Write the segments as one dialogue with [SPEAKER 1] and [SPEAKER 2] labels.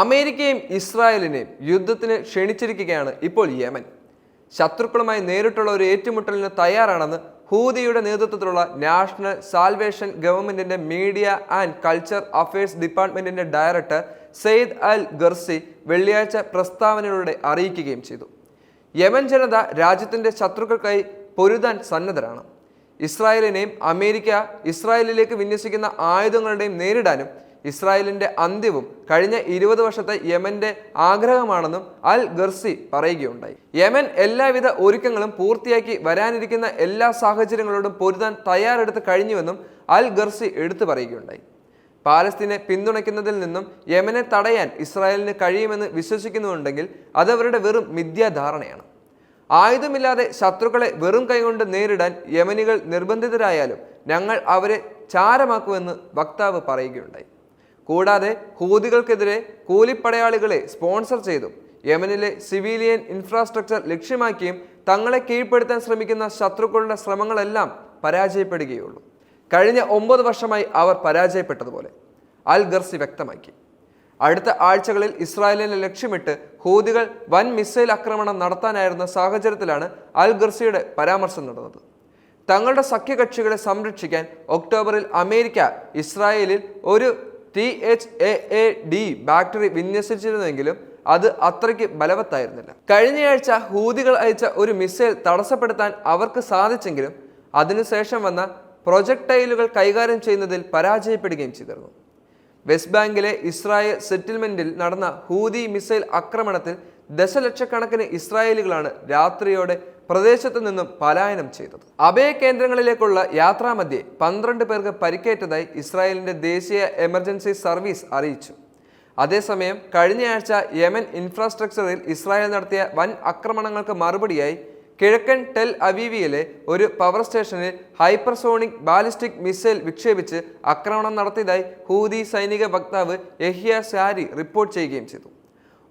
[SPEAKER 1] അമേരിക്കയും ഇസ്രായേലിനെയും യുദ്ധത്തിന് ക്ഷണിച്ചിരിക്കുകയാണ് ഇപ്പോൾ യമൻ. ശത്രുക്കളുമായി നേരിട്ടുള്ള ഒരു ഏറ്റുമുട്ടലിന് തയ്യാറാണെന്ന് ഹൂദിയുടെ നേതൃത്വത്തിലുള്ള നാഷണൽ സാൽവേഷൻ ഗവൺമെന്റിന്റെ മീഡിയ ആൻഡ് കൾച്ചർ അഫയേഴ്സ് ഡിപ്പാർട്ട്മെന്റിന്റെ ഡയറക്ടർ സെയ്ദ് അൽ ഗർസി വെള്ളിയാഴ്ച പ്രസ്താവനയിലൂടെ അറിയിക്കുകയും ചെയ്തു. യമൻ ജനത രാജ്യത്തിന്റെ ശത്രുക്കൾക്കായി പൊരുതാൻ സന്നദ്ധരാണ്. ഇസ്രായേലിനെയും അമേരിക്ക ഇസ്രായേലിലേക്ക് വിന്യസിക്കുന്ന ആയുധങ്ങളുടെയും നേരിടാനും ഇസ്രായേലിന്റെ അന്ത്യവും കഴിഞ്ഞ ഇരുപത് വർഷത്തെ യമന്റെ ആഗ്രഹമാണെന്നും അൽ ഗർസി പറയുകയുണ്ടായി. യമൻ എല്ലാവിധ ഒരുക്കങ്ങളും പൂർത്തിയാക്കി വരാനിരിക്കുന്ന എല്ലാ സാഹചര്യങ്ങളോടും പൊരുതാൻ തയ്യാറെടുത്ത് കഴിഞ്ഞുവെന്നും അൽ ഗർസി എടുത്തു പറയുകയുണ്ടായി. പാലസ്തീനെ പിന്തുണയ്ക്കുന്നതിൽ നിന്നും യമനെ തടയാൻ ഇസ്രായേലിന് കഴിയുമെന്ന് വിശ്വസിക്കുന്നുണ്ടെങ്കിൽ അതവരുടെ വെറും മിഥ്യാധാരണയാണ്. ആയുധമില്ലാതെ ശത്രുക്കളെ വെറും കൈകൊണ്ട് നേരിടാൻ യമനികൾ നിർബന്ധിതരായാലും ഞങ്ങൾ അവരെ ചാരമാക്കുമെന്ന് വക്താവ് പറയുകയുണ്ടായി. കൂടാതെ ഹൂതികൾക്കെതിരെ കൂലിപ്പടയാളികളെ സ്പോൺസർ ചെയ്തും. യമനിലെ സിവിലിയൻ ഇൻഫ്രാസ്ട്രക്ചർ ലക്ഷ്യമാക്കിയും തങ്ങളെ കീഴ്പ്പെടുത്താൻ ശ്രമിക്കുന്ന ശത്രുക്കളുടെ ശ്രമങ്ങളെല്ലാം പരാജയപ്പെടുകയുള്ളൂ. കഴിഞ്ഞ ഒമ്പത് വർഷമായി അവർ പരാജയപ്പെട്ടതുപോലെ അൽ ഗർസി വ്യക്തമാക്കി. അടുത്ത ആഴ്ചകളിൽ ഇസ്രായേലിനെ ലക്ഷ്യമിട്ട് ഹൂതികൾ വൻ മിസൈൽ ആക്രമണം നടത്താനായിരുന്ന സാഹചര്യത്തിലാണ് അൽ ഗർസിയുടെ പരാമർശം നടന്നത്. തങ്ങളുടെ സഖ്യകക്ഷികളെ സംരക്ഷിക്കാൻ ഒക്ടോബറിൽ അമേരിക്ക ഇസ്രായേലിൽ ഒരു T H A A D battery വിന്യസിച്ചിരുന്നെങ്കിലും അത് അത്രയ്ക്ക് ബലവത്തായിരുന്നില്ല. കഴിഞ്ഞയാഴ്ച ഹൂതികൾ അയച്ച ഒരു മിസൈൽ തടസ്സപ്പെടുത്താൻ അവർക്ക് സാധിച്ചെങ്കിലും അതിനുശേഷം വന്ന പ്രൊജക്ടൈലുകൾ കൈകാര്യം ചെയ്യുന്നതിൽ പരാജയപ്പെടുകയും ചെയ്തിരുന്നു. വെസ്റ്റ് ബാങ്കിലെ ഇസ്രായേൽ സെറ്റിൽമെന്റിൽ നടന്ന ഹൂതി മിസൈൽ ആക്രമണത്തിൽ ദശലക്ഷക്കണക്കിന് ഇസ്രായേലുകളാണ് രാത്രിയോടെ പ്രദേശത്തു നിന്നും പലായനം ചെയ്തത്. അഭയ കേന്ദ്രങ്ങളിലേക്കുള്ള യാത്രാമധ്യേ പന്ത്രണ്ട് പേർക്ക് പരിക്കേറ്റതായി ഇസ്രായേലിന്റെ ദേശീയ എമർജൻസി സർവീസ് അറിയിച്ചു. അതേസമയം കഴിഞ്ഞയാഴ്ച യമൻ ഇൻഫ്രാസ്ട്രക്ചറിൽ ഇസ്രായേൽ നടത്തിയ വൻ ആക്രമണങ്ങൾക്ക് മറുപടിയായി കിഴക്കൻ ടെൽ അവീവിയിലെ ഒരു പവർ സ്റ്റേഷനിൽ ഹൈപ്പർസോണിക് ബാലിസ്റ്റിക് മിസൈൽ വിക്ഷേപിച്ച് ആക്രമണം നടത്തിയതായി ഹൂതി സൈനിക വക്താവ് യഹിയ സാരി റിപ്പോർട്ട് ചെയ്യുകയും ചെയ്തു.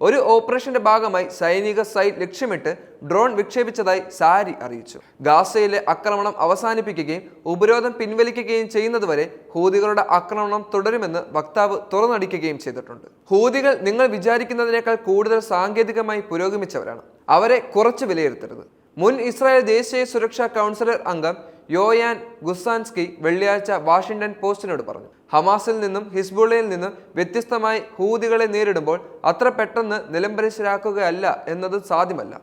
[SPEAKER 1] ഒരു ഓപ്പറേഷന്റെ ഭാഗമായി സൈനിക സൈറ്റ് ലക്ഷ്യമിട്ട് ഡ്രോൺ വിക്ഷേപിച്ചതായി സാരി അറിയിച്ചു. ഗാസയിലെ ആക്രമണം അവസാനിപ്പിക്കുകയും ഉപരോധം പിൻവലിക്കുകയും ചെയ്യുന്നതുവരെ ഹൂതികളുടെ ആക്രമണം തുടരുമെന്ന് വക്താവ് തുറന്നടിക്കുകയും ചെയ്തിട്ടുണ്ട്. ഹൂതികൾ നിങ്ങൾ വിചാരിക്കുന്നതിനേക്കാൾ കൂടുതൽ സാങ്കേതികമായി പുരോഗമിച്ചവരാണ്. അവരെ കുറച്ച് വിലയിരുത്തരുത്. മുൻ ഇസ്രായേൽ ദേശീയ സുരക്ഷാ കൗൺസിലർ അംഗം യോയാൻ ഗുസാൻസ്കി വെള്ളിയാഴ്ച വാഷിംഗ്ടൺ പോസ്റ്റിനോട് പറഞ്ഞു. ഹമാസിൽ നിന്നും ഹിസ്ബുള്ളയിൽ നിന്നും വ്യത്യസ്തമായി ഹൂതികളെ നേരിടുമ്പോൾ അത്ര പെട്ടെന്ന് നിലംപരിശരാക്കുകയല്ല എന്നത് സാധ്യമല്ല.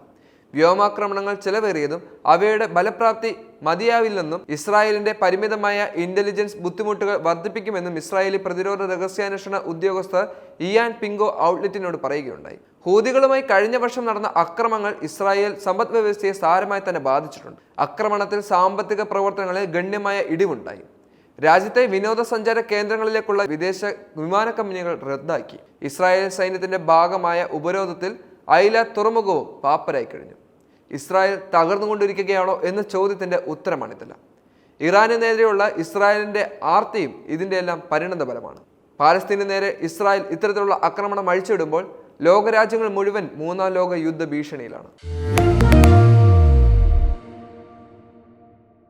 [SPEAKER 1] വ്യോമാക്രമണങ്ങൾ ചിലവേറിയതും അവയുടെ ഫലപ്രാപ്തി മതിയാവില്ലെന്നും ഇസ്രായേലിന്റെ പരിമിതമായ ഇന്റലിജൻസ് ബുദ്ധിമുട്ടുകൾ വർദ്ധിപ്പിക്കുമെന്നും ഇസ്രായേലി പ്രതിരോധ രഹസ്യാന്വേഷണ ഉദ്യോഗസ്ഥർ ഇയാൻ പിങ്കോ ഔട്ട്ലെറ്റിനോട് പറയുകയുണ്ടായി. ഹൂതികളുമായി കഴിഞ്ഞ വർഷം നടന്ന അക്രമങ്ങൾ ഇസ്രായേൽ സമ്പദ് വ്യവസ്ഥയെ സാരമായി തന്നെ ബാധിച്ചിട്ടുണ്ട്. ആക്രമണത്തിൽ സാമ്പത്തിക പ്രവർത്തനങ്ങളിൽ ഗണ്യമായ ഇടിവുണ്ടായി. രാജ്യത്തെ വിനോദസഞ്ചാര കേന്ദ്രങ്ങളിലേക്കുള്ള വിദേശ വിമാന കമ്പനികൾ റദ്ദാക്കി. ഇസ്രായേൽ സൈന്യത്തിന്റെ ഭാഗമായ ഉപരോധത്തിൽ ഐല തുറമുഖവും പാപ്പരായി കഴിഞ്ഞു. ഇസ്രായേൽ തകർന്നുകൊണ്ടിരിക്കുകയാണോ എന്ന ചോദ്യത്തിന്റെ ഉത്തരമാണിതല്ല. ഇറാന് നേരെയുള്ള ഇസ്രായേലിന്റെ ആർത്തിയും ഇതിന്റെ എല്ലാം പരിണതഫലമാണ്. പാലസ്തീനു നേരെ ഇസ്രായേൽ ഇത്തരത്തിലുള്ള ആക്രമണം അഴിച്ചിടുമ്പോൾ ലോകരാജ്യങ്ങൾ മുഴുവൻ മൂന്നാം ലോക യുദ്ധ ഭീഷണിയിലാണ്.